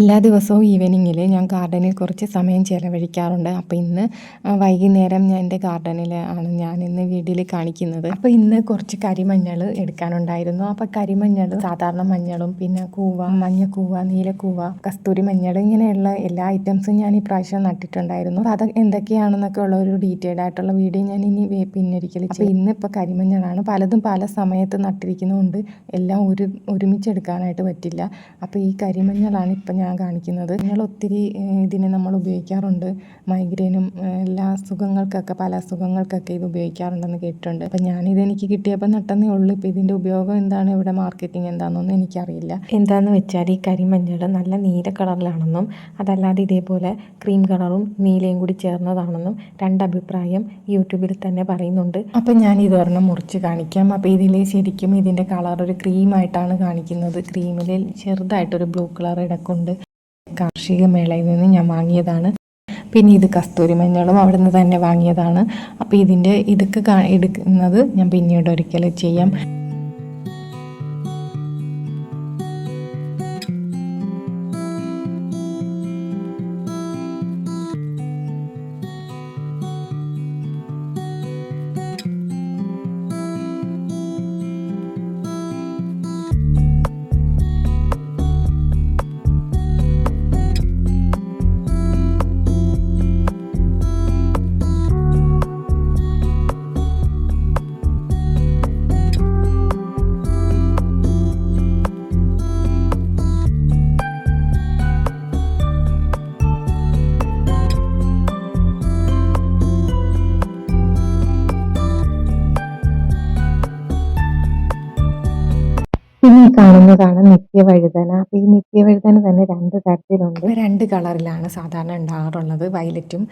എല്ലാ ദിവസവും ഈവനിങ്ങിൽ ഞാൻ ഗാർഡനിൽ കുറച്ച് സമയം ചിലവഴിക്കാറുണ്ട്. അപ്പോൾ ഇന്ന് വൈകുന്നേരം ഞാൻ എന്റെ ഗാർഡനിൽ ആണ് ഞാൻ ഇന്ന് വീട്ടിൽ കാണിക്കുന്നത്. അപ്പോൾ ഇന്ന് കുറച്ച് കരിമഞ്ഞൾ എടുക്കാനുണ്ടായിരുന്നു. അപ്പോൾ കരിമഞ്ഞൾ സാധാരണ മഞ്ഞളും പിന്നെ കൂവ മഞ്ഞക്കൂവ നീലക്കൂവ കസ്തൂരി മഞ്ഞൾ ഇങ്ങനെയുള്ള എല്ലാ ഐറ്റംസും ഞാൻ ഈ പ്രാവശ്യം നട്ടിട്ടുണ്ടായിരുന്നു. അപ്പോൾ അത് എന്തൊക്കെയാണെന്നൊക്കെ ഉള്ള ഒരു ഡീറ്റെയിൽഡ് ആയിട്ടുള്ള വീഡിയോ ഞാൻ ഇനി പിന്നൊരിക്കൽ അപ്പോൾ ഇന്നിപ്പോൾ കരിമഞ്ഞളാണ്. പലതും പല സമയത്ത് നട്ടിരിക്കുന്നതുകൊണ്ട് എല്ലാം ഒരു ഒരുമിച്ച് എടുക്കാനായിട്ട് പറ്റില്ല. അപ്പോൾ ഈ കരിമഞ്ഞളാണ് ഇപ്പം ഞാൻ കാണിക്കുന്നത്. നിങ്ങൾ ഒത്തിരി ഇതിനെ നമ്മൾ ഉപയോഗിക്കാറുണ്ട്. മൈഗ്രെയിനും എല്ലാ അസുഖങ്ങൾക്കൊക്കെ പല അസുഖങ്ങൾക്കൊക്കെ ഇത് ഉപയോഗിക്കാറുണ്ടെന്ന് കേട്ടിട്ടുണ്ട്. അപ്പം ഞാനിത് എനിക്ക് കിട്ടിയപ്പോൾ നട്ടെന്നേ ഉള്ളൂ. ഇപ്പം ഇതിന്റെ ഉപയോഗം എന്താണ്? ഇവിടെ മാർക്കറ്റിംഗ് എന്താണെന്നൊന്നും എനിക്കറിയില്ല. എന്താണെന്ന് വെച്ചാൽ ഈ കരിമഞ്ഞൾ നല്ല നീല കളറിലാണെന്നും അതല്ലാതെ ഇതേപോലെ ക്രീം കളറും നീലയും കൂടി ചേർന്നതാണെന്നും രണ്ട് അഭിപ്രായം യൂട്യൂബിൽ തന്നെ പറയുന്നുണ്ട്. അപ്പം ഞാൻ ഇതൊരെണ്ണം മുറിച്ച് കാണിക്കാം. അപ്പോൾ ഇതിൽ ശരിക്കും ഇതിന്റെ കളർ ഒരു ക്രീമായിട്ടാണ് കാണിക്കുന്നത്. ക്രീമിൽ ചെറുതായിട്ടൊരു ബ്ലൂ കളർ ഇടക്കുണ്ട്. കാർഷിക മേളയിൽ നിന്ന് ഞാൻ വാങ്ങിയതാണ്. പിന്നെ ഇത് കസ്തൂരി മഞ്ഞളും അവിടെ നിന്ന് തന്നെ വാങ്ങിയതാണ്. അപ്പോൾ ഇതിന്റെ ഇതൊക്കെ എടുക്കുന്നത് ഞാൻ പിന്നീട് ഒരിക്കൽ ചെയ്യാം. ഈ കാണുന്നതാണ് നിത്യവഴുതന. അപ്പൊ ഈ നിത്യവഴുതന തന്നെ രണ്ട് തരത്തിലുണ്ട്. രണ്ട് കളറിലാണ് സാധാരണ ഉണ്ടാകാറുള്ളത്. വയലറ്റും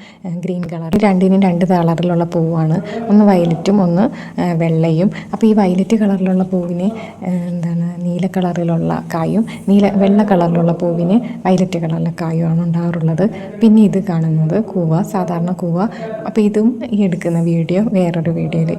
ഗ്രീൻ കളറും. രണ്ടിനും രണ്ട് കളറിലുള്ള പൂവാണ്. ഒന്ന് വയലറ്റും ഒന്ന് വെള്ളയും. അപ്പോൾ ഈ വയലറ്റ് കളറിലുള്ള പൂവിന് എന്താണ് നീല കളറിലുള്ള കായും നീല വെള്ള കളറിലുള്ള പൂവിന് വയലറ്റ് കളറിലെ കായുമാണ് ഉണ്ടാകാറുള്ളത്. പിന്നെ ഇത് കാണുന്നത് കൂവ സാധാരണ കൂവ. അപ്പോൾ ഇതും ഈ എടുക്കുന്ന വീഡിയോ വേറൊരു വീഡിയോയിൽ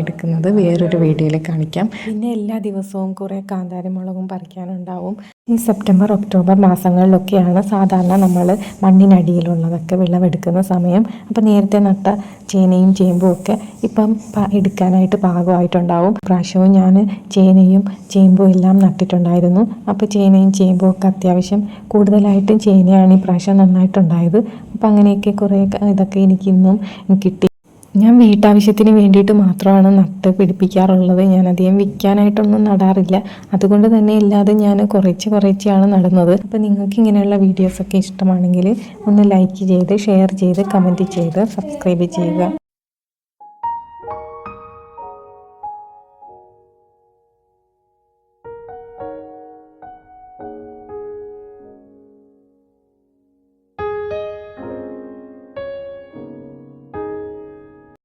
എടുക്കുന്നത് വേറൊരു വീഡിയോയിൽ കാണിക്കാം. പിന്നെ എല്ലാ ദിവസവും കുറേ കാന്താരമുളകും പറിക്കാനുണ്ടാവും. ഈ സെപ്റ്റംബർ ഒക്ടോബർ മാസങ്ങളിലൊക്കെയാണ് സാധാരണ നമ്മൾ മണ്ണിനടിയിലുള്ളതൊക്കെ വിളവെടുക്കുന്ന സമയം. അപ്പോൾ നേരത്തെ നട്ട ചേനയും ചേമ്പും ഒക്കെ ഇപ്പം എടുക്കാനായിട്ട് പാകമായിട്ടുണ്ടാവും. പ്രാവശ്യവും ഞാൻ ചേനയും ചേമ്പും എല്ലാം നട്ടിട്ടുണ്ടായിരുന്നു. അപ്പോൾ ചേനയും ചേമ്പും ഒക്കെ അത്യാവശ്യം കൂടുതലായിട്ടും ചേനയാണ് ഈ പ്രാവശ്യം നന്നായിട്ടുണ്ടായത്. അപ്പം അങ്ങനെയൊക്കെ കുറേ ഇതൊക്കെ എനിക്കിന്നും കിട്ടി. ഞാൻ വീട്ടാവശ്യത്തിന് വേണ്ടിയിട്ട് മാത്രമാണ് നട്ട് പിടിപ്പിക്കാറുള്ളത്. ഞാൻ അധികം വിൽക്കാനായിട്ടൊന്നും നടാറില്ല. അതുകൊണ്ട് തന്നെ ഇല്ലാതെ ഞാൻ കുറച്ച് കുറച്ചാണ് നടുന്നത്. അപ്പോൾ നിങ്ങൾക്ക് ഇങ്ങനെയുള്ള വീഡിയോസൊക്കെ ഇഷ്ടമാണെങ്കിൽ ഒന്ന് ലൈക്ക് ചെയ്ത് ഷെയർ ചെയ്ത് കമന്റ് ചെയ്ത് സബ്സ്ക്രൈബ് ചെയ്യുക.